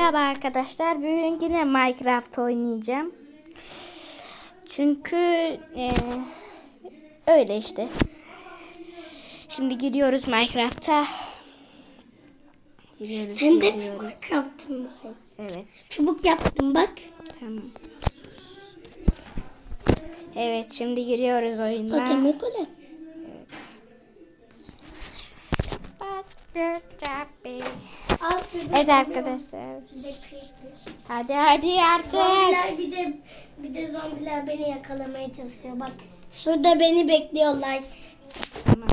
Merhaba arkadaşlar. Bugün yine Minecraft oynayacağım. Çünkü eee, öyle işte. Şimdi gidiyoruz Minecraft'a. Sen de mi gidiyoruz. Minecraft'ın var? Evet. Çubuk yaptım bak. Tamam. Evet şimdi giriyoruz oyuna. O demek öyle. Al Evet arkadaşlar. Hadi hadi artık. Zombiler bir de bir de zombiler beni yakalamaya çalışıyor bak. Şurada beni bekliyorlar. Tamam.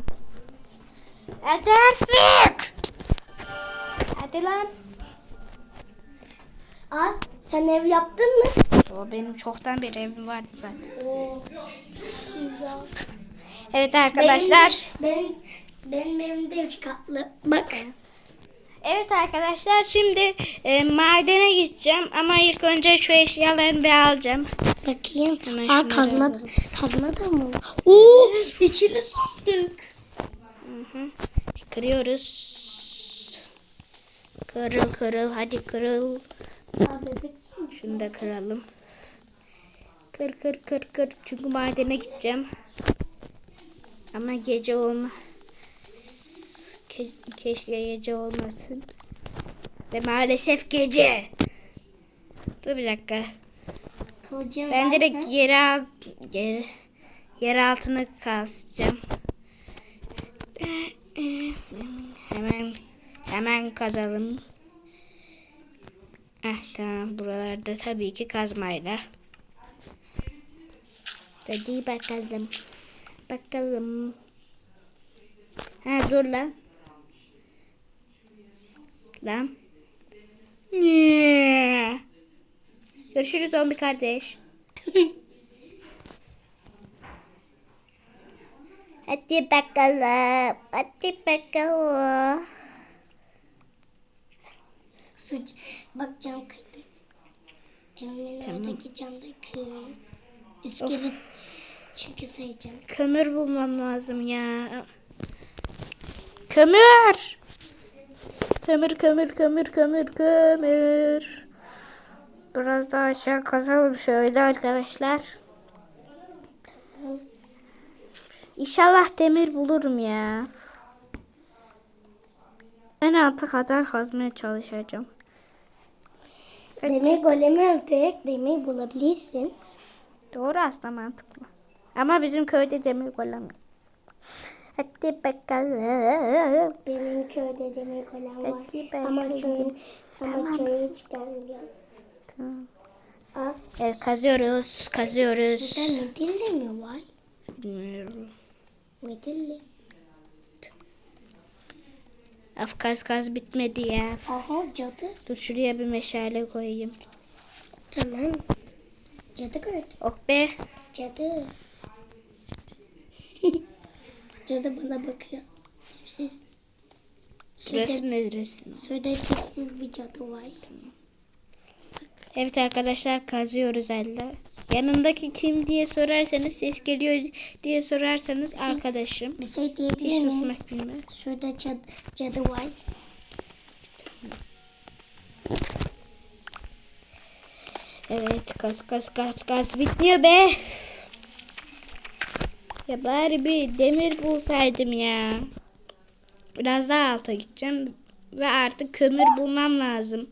Hadi artık. Hadi lan. Al sen ev yaptın mı? O benim çoktan bir evim vardı zaten. Oo. Evet arkadaşlar. Benim, benim, benim evimde üç katlı. Bak. Evet arkadaşlar şimdi e, madene gideceğim ama ilk önce şu eşyalarını bir alacağım. Bakayım. Hemen Aa kazma, alalım. kazma da mı? Oo ikili sandık. Hı hı. Kırıyoruz. Kırıl kırıl hadi kırıl. Şunu da kıralım. Kır kır kır kır. Çünkü madene gideceğim. Ama gece olma. Ke- keşke gece olmasın. Ve maalesef gece. Dur bir dakika. Kılıcım Ben direkt mı? yere al, yer, yer altını kazacağım. Hemen hemen kazalım. Eh tamam buralarda tabii ki kazmayla. Hadi bakalım. Bakalım. Ha dur lan. Lan. Yeah. Görüşürüz zombi kardeş. Hadi bakalım. Hadi bakalım. Suç. Bak cam kırdım. Evimin oradaki camda kırıyorum. İskelet. Çünkü sayacağım. Kömür bulmam lazım ya. Kömür. Kömür, kömür, kömür, kömür, kömür. Biraz daha aşağı kazalım şöyle arkadaşlar. İnşallah demir bulurum ya. En alta kadar kazmaya çalışacağım. Demir golemi öldürerek demir bulabilirsin. Doğru aslında mantıklı. Ama bizim köyde demir golem. yok. Hadi bakalım. Benim köyde demir golem var. Peki, ben ama köyün ama Tamam. köye hiç gelmiyor. Tamam. Aa, Evet kazıyoruz, kazıyoruz. burada midilli mi var? Bilmiyorum. Midilli. Af kaz kaz bitmedi ya. Aha cadı. Dur şuraya bir meşale koyayım. Tamam. Cadı gördüm. Oh be. Cadı. Cadı bana bakıyor. Tipsiz. Burası Şurada, neresi? şurada tipsiz bir cadı var. Evet arkadaşlar kazıyoruz elde. Yanındaki kim diye sorarsanız ses geliyor diye sorarsanız arkadaşım. Bir şey Hiç diyebilir miyim? susmak bilmez. Şurada cadı, cadı var. Evet kaz kaz kaz kaz bitmiyor be. Ya bari bir demir bulsaydım ya. Biraz daha alta gideceğim ve artık kömür bulmam lazım.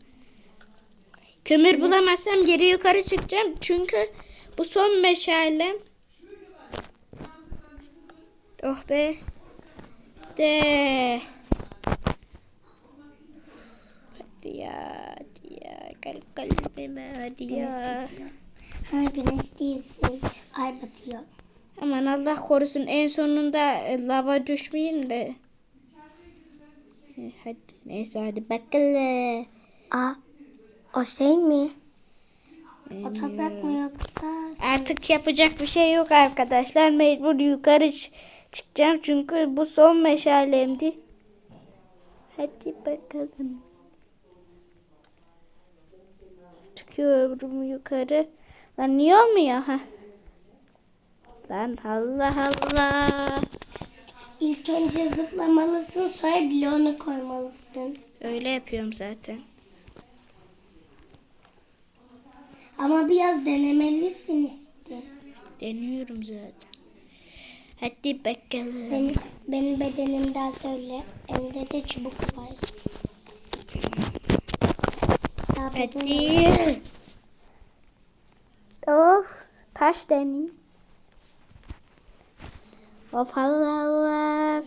Kömür bulamazsam geri yukarı çıkacağım çünkü bu son meşalem. Oh be. De. Hadi ya, hadi ya. Gel kalbime hadi ya. Ha güneş değilsin. Ay batıyor. Aman Allah korusun en sonunda e, lava düşmeyeyim de. E, Hadi neyse hadi bakalım. Aa, o şey mi? O toprak mı yoksa? Artık yapacak bir şey yok arkadaşlar. Mecbur yukarı çıkacağım çünkü bu son meşalemdi. Hadi bakalım. Çıkıyorum yukarı. Lan niye olmuyor ha? Lan Allah Allah. İlk önce zıplamalısın sonra bloğunu koymalısın. Öyle yapıyorum zaten. Ama biraz denemelisin işte. Deniyorum zaten. Hadi bakalım. Benim, benim bedenim daha söyle. Elimde de çubuk var. Hadi. Of. Taş deneyim. Of Allah Allah.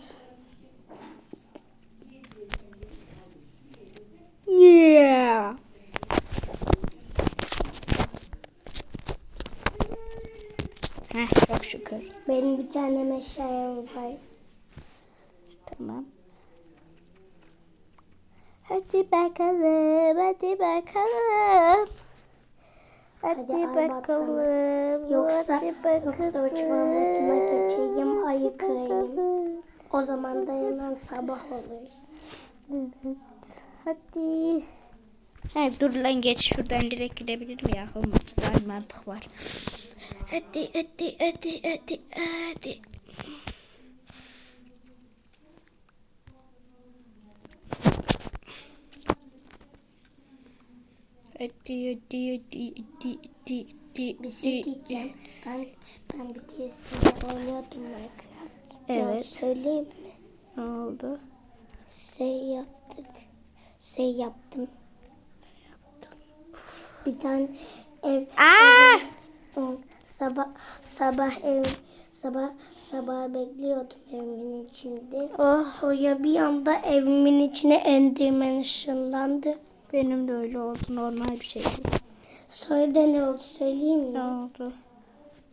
Yeah. Heh, çok şükür. Benim bir tane meşalem var. Tamam. Hadi bakalım, hadi bakalım. Hadi, Hadi al bakalım. Yoksa, hadi bakalım. yoksa uçma moduna geçeyim, ayı kırayım. O zaman da hemen sabah olur. Evet. Hadi. He, dur lan geç şuradan direkt gidebilir mi ya? Akıl mantık var. Hadi, hadi, hadi, hadi, hadi. Hadi, hadi, hadi, hadi, hadi, hadi, Bir şey diyeceğim. Ben, ben bir keresinde oynuyordum Minecraft. Ya Evet. söyleyeyim mi? Ne oldu? Şey yaptık. Şey yaptım. Bir tane ev Aa! Hı, sabah sabah ev sabah sabah bekliyordum evimin içinde. Oh, Sonra bir anda evimin içine endirmen ışınlandı. Benim de öyle oldu. Normal bir şey. Sonra da ne oldu söyleyeyim Ne mi? oldu?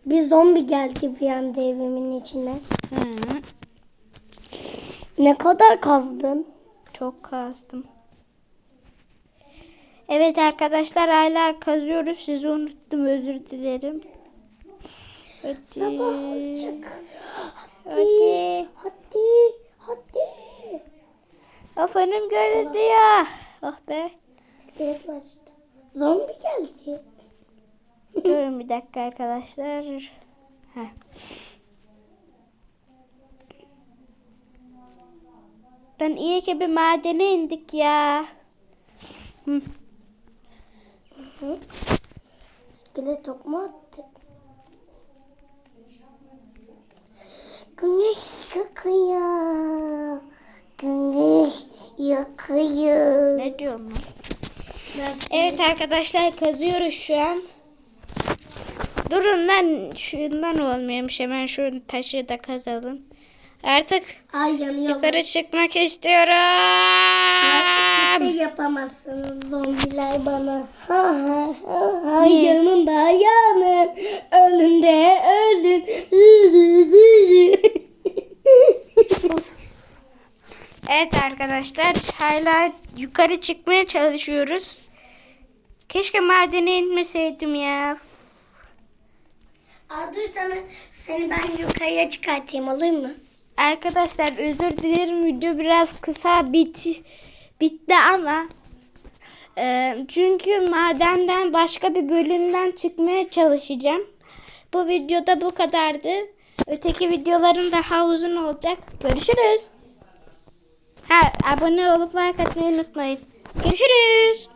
Bir zombi geldi bir anda evimin içine. Hı, Ne kadar kazdın? çok kazdım. Evet arkadaşlar hala kazıyoruz. Sizi unuttum özür dilerim. Hadi. Olacak. Hadi. Hadi. Hadi. Of önüm görünmüyor. Oh be. Var şurada. Zombi geldi. Durun bir dakika arkadaşlar. Heh. Ben iyi ki bir madene indik ya. Hı. Hı? İskelet tokma attı. Güneş yakıyor. Güneş yakıyor. Ne diyorum lan? Evet arkadaşlar kazıyoruz şu an. Durun lan şundan olmuyormuş hemen şu taşı da kazalım. Artık Ay yanıyor. yukarı çıkmak istiyorum. Artık bir şey yapamazsınız zombiler bana. Ha ha ha ha yanında yanın. Önünde öldün. Evet arkadaşlar hala yukarı çıkmaya çalışıyoruz. Keşke madene inmeseydim ya. Dur sana, seni ben yukarıya çıkartayım olur mu? Arkadaşlar özür dilerim video biraz kısa bit bitti ama e, çünkü madenden başka bir bölümden çıkmaya çalışacağım. Bu videoda bu kadardı. Öteki videolarım daha uzun olacak. Görüşürüz. Ha, abone olup like atmayı unutmayın. Görüşürüz.